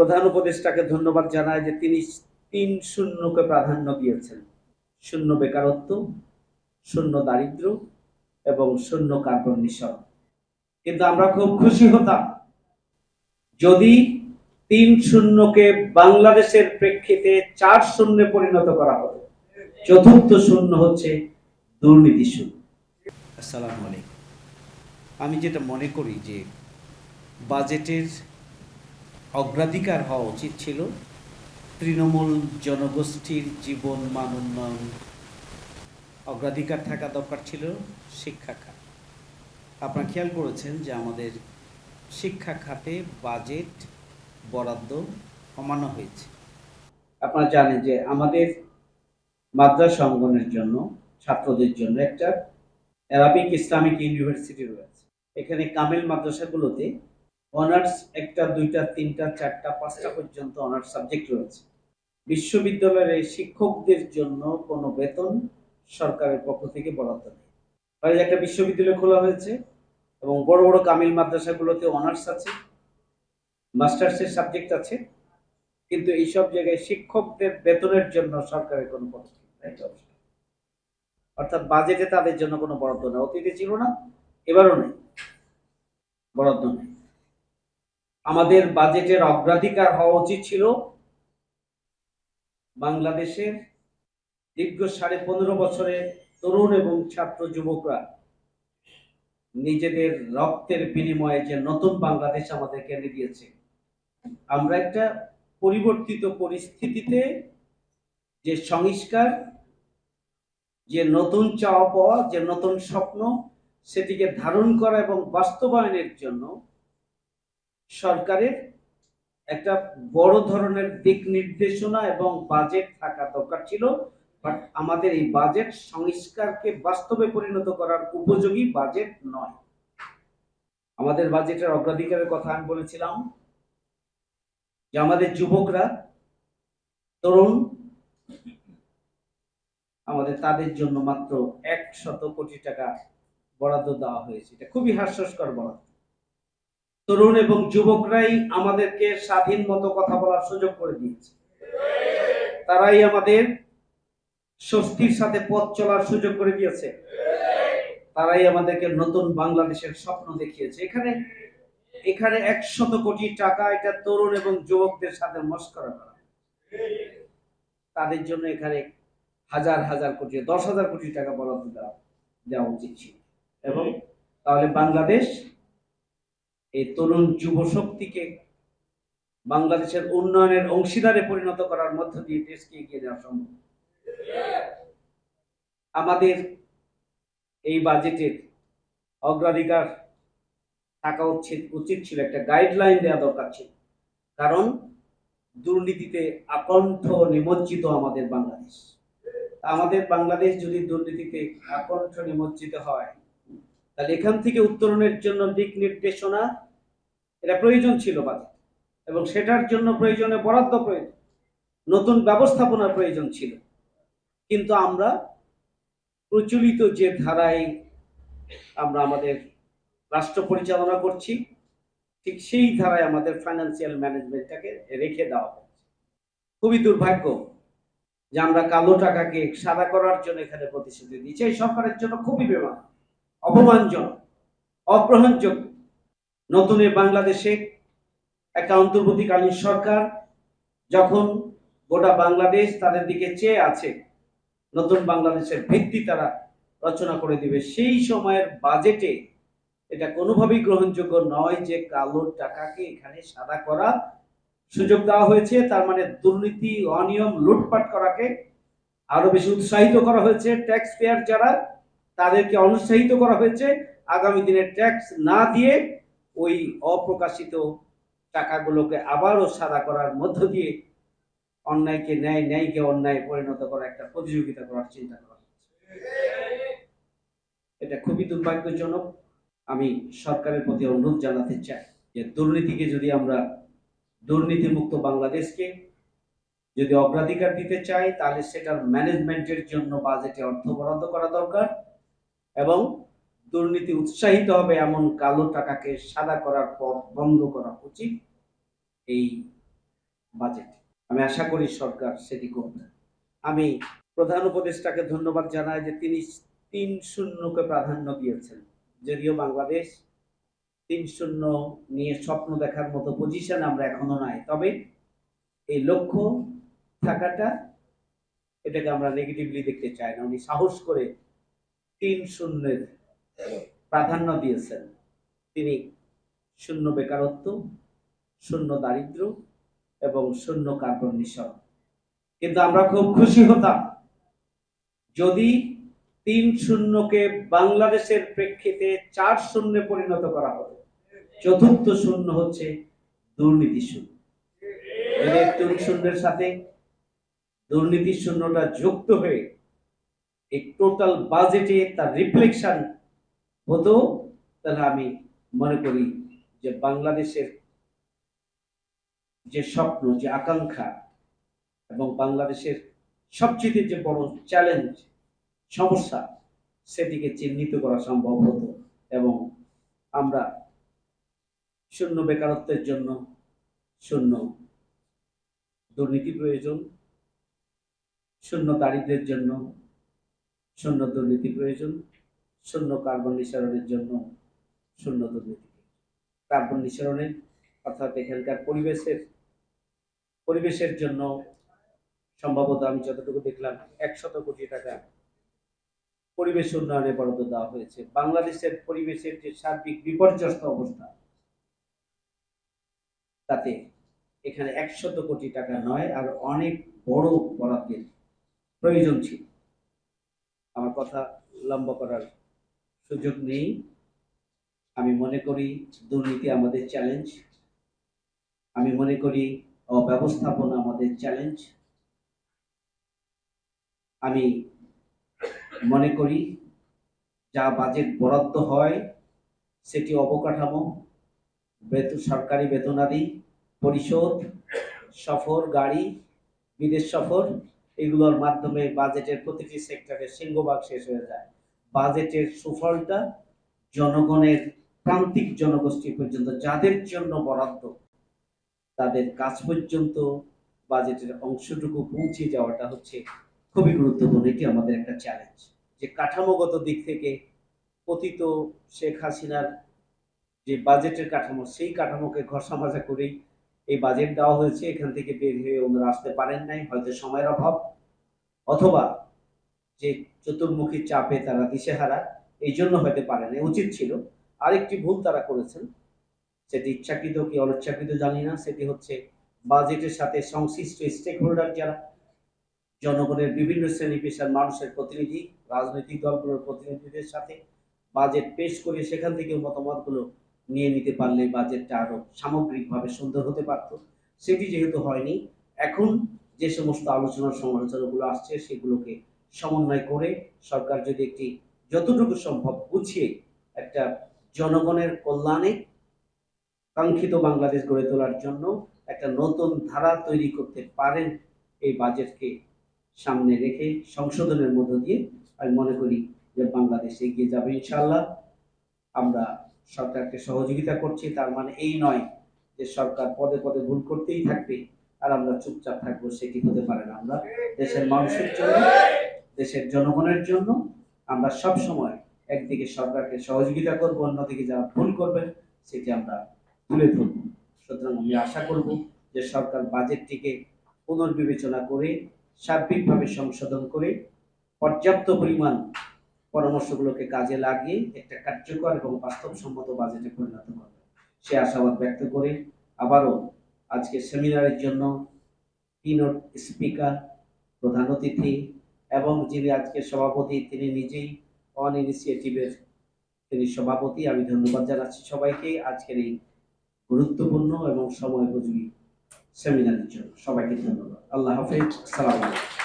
প্রধান উপদেষ্টাকে ধন্যবাদ জানায় যে তিনি তিন শূন্যকে প্রাধান্য দিয়েছেন। শূন্য বেকারত্ব, শূন্য দারিদ্র এবং শূন্য কার্বন নিঃসরণ। কিন্তু আমরা খুব খুশি হতাম যদি তিন শূন্যকে বাংলাদেশের প্রেক্ষিতে চার শূন্যে পরিণত করা হতো। চতুর্থ শূন্য হচ্ছে দুর্নীতি শূন্য। আসসালামু আলাইকুম। আমি যেটা মনে করি যে বাজেটের অগ্রাধিকার হওয়া উচিত ছিল। তৃণমূল জনগোষ্ঠীর জীবন মান উন্নয়ন অগ্রাধিকার থাকা দরকার ছিল, শিক্ষা খাত। আপনারা খেয়াল করেছেন যে আমাদের শিক্ষা খাতে বাজেট বরাদ্দ কমানো হয়েছে। আপনারা জানেন যে আমাদের মাদ্রাসা অঙ্গনের জন্য, ছাত্রদের জন্য একটা অ্যারাবিক ইসলামিক ইউনিভার্সিটি রয়েছে। এখানে কামেল মাদ্রাসাগুলোতে অনার্স একটা, দুইটা, তিনটা, চারটা, পাঁচটা পর্যন্ত অনার্স সাবজেক্ট রয়েছে। বিশ্ববিদ্যালয়ের এই শিক্ষকদের জন্য কোনো বেতন সরকারের পক্ষ থেকে বরাদ্দ নেই। ফলে একটা বিশ্ববিদ্যালয় খোলা হয়েছে এবং বড় বড় কামিল মাদ্রাসাগুলোতে অনার্স আছে, মাস্টার্সের সাবজেক্ট আছে, কিন্তু এইসব জায়গায় শিক্ষকদের বেতনের জন্য সরকারের কোনো পদক্ষেপ অর্থাৎ বাজেটে তাদের জন্য কোনো বরাদ্দ নেই। অতীতে ছিল না, এবারও নেই, বরাদ্দ নেই। আমাদের বাজেটের অগ্রাধিকার হওয়া উচিত ছিল। বাংলাদেশের দীর্ঘ সাড়ে পনেরো বছরের তরুণ এবং ছাত্র যুবকরা নিজেদের রক্তের বিনিময়ে যে নতুন বাংলাদেশ আমাদের এনে দিয়েছে। আমরা একটা পরিবর্তিত পরিস্থিতিতে যে সংস্কার, যে নতুন চাওয়া পাওয়া, যে নতুন স্বপ্ন, সেটিকে ধারণ করা এবং বাস্তবায়নের জন্য সরকারের একটা বড় ধরনের দিক নির্দেশনা এবং বাজেট থাকা দরকার ছিল বাট আমাদের এই বাজেট সংস্কারকে বাস্তবে পরিণত করার উপযোগী বাজেট নয়। আমাদের বাজেটের অগ্রাধিকারের কথা আমি বলেছিলাম যে আমাদের যুবকরা, তরুণ, আমাদের তাদের জন্য মাত্র একশত কোটি টাকা বরাদ্দ দেওয়া হয়েছে। এটা খুবই হাস্যস্কর বরাদ্দ। তরুণ এবং যুবকরাই আমাদেরকে স্বাধীন মতো কথা বলার সুযোগ করে দিয়েছে। তারাই আমাদের স্বস্তির সাথে পথ চলার সুযোগ করে দিয়েছে। তারাই আমাদেরকে নতুন বাংলাদেশের স্বপ্ন দেখিয়েছে। এখানে এখানে একশত কোটি টাকা এটা তরুণ এবং যুবকদের সাথে মস্করা করা। তাদের জন্য এখানে হাজার হাজার কোটি, দশ হাজার কোটি টাকা বরাদ্দ দেওয়া দেওয়া উচিত ছিল। এবং তাহলে বাংলাদেশ এই তরুণ যুব শক্তিকে বাংলাদেশের উন্নয়নের অংশীদারে পরিণত করার মধ্য দিয়ে দেশকে এগিয়ে যাওয়া সম্ভব। আমাদের এই বাজেটের অগ্রাধিকার থাকা উচিত উচিত ছিল একটা গাইডলাইন দেওয়া দরকার ছিল। কারণ দুর্নীতিতে আকণ্ঠ নিমজ্জিত আমাদের বাংলাদেশ। আমাদের বাংলাদেশ যদি দুর্নীতিতে আকণ্ঠ নিমজ্জিত হয় তাহলে এখান থেকে উত্তরণের জন্য দিক নির্দেশনা, এটা প্রয়োজন ছিল বাজেট এবং সেটার জন্য প্রয়োজনে বরাদ্দ প্রয়োজন। নতুন ব্যবস্থাপনার প্রয়োজন ছিল। কিন্তু আমরা প্রচলিত যে ধারায় আমরা আমাদের রাষ্ট্র পরিচালনা করছি, ঠিক সেই ধারায় আমাদের ফাইন্যান্সিয়াল ম্যানেজমেন্টটাকে রেখে দেওয়া হচ্ছে খুবই দুর্ভাগ্য যে আমরা কালো টাকাকে সাদা করার জন্য এখানে প্রতিশ্রুতি দিচ্ছি এই সরকারের জন্য খুবই বেমান অপমানজনক অগ্রহণযোগ্য। নতুন বাংলাদেশে একটা অন্তর্বর্তীকালীন সরকার যখন গোটা বাংলাদেশ তাদের দিকে চেয়ে আছে, নতুন বাংলাদেশের ভিত্তি তারা রচনা করে দিবে, সেই সময়ের বাজেটে এটা কোনোভাবেই গ্রহণযোগ্য নয় যে কালো টাকাকে এখানে সাদা করা সুযোগ দেওয়া হয়েছে। তার মানে দুর্নীতি, অনিয়ম, লুটপাট করাকে আরও বেশি উৎসাহিত করা হয়েছে। ট্যাক্স পেয়ার যারা তাদেরকে অনুৎসাহিত করা হয়েছে। আগামী দিনে ট্যাক্স না দিয়ে ওই অপ্রকাশিত টাকাগুলোকে আবারও সাদা করার মধ্য দিয়ে অন্যায়কে, ন্যায়, ন্যায়কে অন্যায় পরিণত করা একটা প্রতিযোগিতা করার চিন্তা করা এটা খুবই দুর্ভাগ্যজনক। আমি সরকারের প্রতি অনুরোধ জানাতে চাই যে দুর্নীতিকে যদি আমরা দুর্নীতিমুক্ত বাংলাদেশকে যদি অগ্রাধিকার দিতে চাই, তাহলে সেটার ম্যানেজমেন্টের জন্য বাজেটে অর্থ বরাদ্দ করা দরকার। এবং দুর্নীতি উৎসাহিত হবে এমন কালো টাকাকে সাদা করার পথ বন্ধ করা উচিত এই বাজেট। আমি আশা করি সরকার সেটি করবে। আমি প্রধান উপদেষ্টাকে ধন্যবাদ জানাই যে তিনি তিন শূন্যকে প্রাধান্য দিয়েছেন। যদিও বাংলাদেশ তিন শূন্য নিয়ে স্বপ্ন দেখার মতো পজিশন আমরা এখনও নাই। তবে এই লক্ষ্য থাকাটা এটাকে আমরা নেগেটিভলি দেখতে চাই না। উনি সাহস করে তিন শূন্যের প্রাধান্য দিয়েছেন। তিনি শূন্য বেকারত্ব, শূন্য দারিদ্র এবং শূন্য কার্বন নিঃসরণ। কিন্তু আমরা খুব খুশি হতাম যদি তিন শূন্যকে বাংলাদেশের প্রেক্ষিতে চার শূন্যে পরিণত করা হবে চতুর্থ শূন্য হচ্ছে দুর্নীতি শূন্য তিন শূন্যের সাথে দুর্নীতি শূন্যটা যুক্ত হয়ে এই টোটাল বাজেটে তার রিফ্লেকশন হতো, তাহলে আমি মনে করি যে বাংলাদেশের যে স্বপ্ন, যে আকাঙ্ক্ষা এবং বাংলাদেশের সবচেয়ে যে বড় চ্যালেঞ্জ সমস্যা, সেটিকে চিহ্নিত করা সম্ভব হতো এবং আমরা শূন্য বেকারত্বের জন্য শূন্য দুর্নীতি প্রয়োজন, শূন্য দারিদ্রের জন্য শূন্য দুর্নীতি প্রয়োজন, শূন্য কার্বন নিঃসরণের জন্য শূন্য দুর্নীতি কার্বন নিঃসরণের অর্থাৎ এখানকার পরিবেশের পরিবেশের জন্য সম্ভবত আমি যতটুকু দেখলাম একশত কোটি টাকা পরিবেশ উন্নয়নে বরাদ্দ দেওয়া হয়েছে। বাংলাদেশের পরিবেশের যে সার্বিক বিপর্যস্ত অবস্থা, তাতে এখানে একশত কোটি টাকা নয়, আর অনেক বড় বরাদ্দের প্রয়োজন ছিল। আমার কথা লম্বা করার সুযোগ নেই। আমি মনে করি দুর্নীতি আমাদের চ্যালেঞ্জ আমি মনে করি অব্যবস্থাপনা আমাদের চ্যালেঞ্জ আমি মনে করি যা বাজেট বরাদ্দ হয়, সেটি অবকাঠামো, বেতন, সরকারি বেতনাদি পরিশোধ, সফর, গাড়ি, বিদেশ সফর এগুলোর মাধ্যমে বাজেটের প্রতিটি সেক্টরে সিংহভাগ শেষ হয়ে যায়। বাজেটের সুফলটা জনগণের, প্রান্তিক জনগোষ্ঠী পর্যন্ত, যাদের জন্য বরাদ্দ, তাদের কাজ পর্যন্ত বাজেটের অংশটুকু পৌঁছে যাওয়াটা হচ্ছে খুবই গুরুত্বপূর্ণ। এটি আমাদের একটা চ্যালেঞ্জ যে কাঠামোগত দিক থেকে পতিত শেখ হাসিনার যে বাজেটের কাঠামো, সেই কাঠামোকে ঘষা মাজা করেই এই বাজেট দেওয়া হয়েছে, এখান থেকে বের হয়ে ওনারা আসতে পারেন নাই, হয়তো সময়ের অভাব অথবা যে চতুর্মুখী চাপে তারা দিশেহারা, এই জন্য হয়তো পারেন নাই। উচিত ছিল আরেকটি ভুল তারা করেছেন, সেটি ইচ্ছাকৃত কি অনিচ্ছাকৃত জানি না, সেটি হচ্ছে বাজেটের সাথে সংশ্লিষ্ট স্টেক হোল্ডার যারা, জনগণের বিভিন্ন শ্রেণি পেশার মানুষের প্রতিনিধি, রাজনৈতিক দলগুলোর প্রতিনিধিদের সাথে বাজেট পেশ করে সেখান থেকে মতামতগুলো নিয়ে নিতে পারলে বাজেটটা আরও সামগ্রিকভাবে সুন্দর হতে পারত। সেটি যেহেতু হয়নি, এখন যে সমস্ত আলোচনা সমালোচনাগুলো আসছে সেগুলোকে সমন্বয় করে সরকার যদি একটি যতটুকু সম্ভব গুছিয়ে একটা জনগণের কল্যাণে কাঙ্ক্ষিত বাংলাদেশ গড়ে তোলার জন্য একটা নতুন ধারা তৈরি করতে পারেন এই বাজেটকে সামনে রেখে সংশোধনের মধ্য দিয়ে আমি মনে করি যে বাংলাদেশ এগিয়ে যাবে ইনশাল্লাহ আমরা সরকারকে সহযোগিতা করছি, তার মানে এই নয় যে সরকার পদে পদে ভুল করতেই থাকবে আর আমরা চুপচাপ থাকব, সেটি হতে পারে না। আমরা দেশের মানুষের জন্য, দেশের জনগণের জন্য আমরা সব সময় একদিকে সরকারকে সহযোগিতা করব, অন্যদিকে যারা ভুল করবেন, সেটি আমরা তুলে ধরব। সুতরাং আমি আশা করব যে সরকার বাজেটটিকে পুনর্বিবেচনা করে সার্বিকভাবে সংশোধন করে পর্যাপ্ত পরিমাণ পরামর্শগুলোকে কাজে লাগিয়ে একটা কার্যকর এবং বাস্তবসম্মত বাজেটে পরিণত করবে। সে আশাবাদ ব্যক্ত করে আবারও আজকে সেমিনারের জন্য কিনোট স্পিকার প্রধান অতিথি এবং যিনি আজকে সভাপতি, তিনি নিজেই অন ইনিশিয়েটিভের তিনি সভাপতি। আমি ধন্যবাদ জানাচ্ছি সবাইকে আজকের এই গুরুত্বপূর্ণ এবং সময়োপযোগী সেমিনারের জন্য। সবাইকে ধন্যবাদ। আল্লাহ হাফেজ। সালাম আলাইকুম।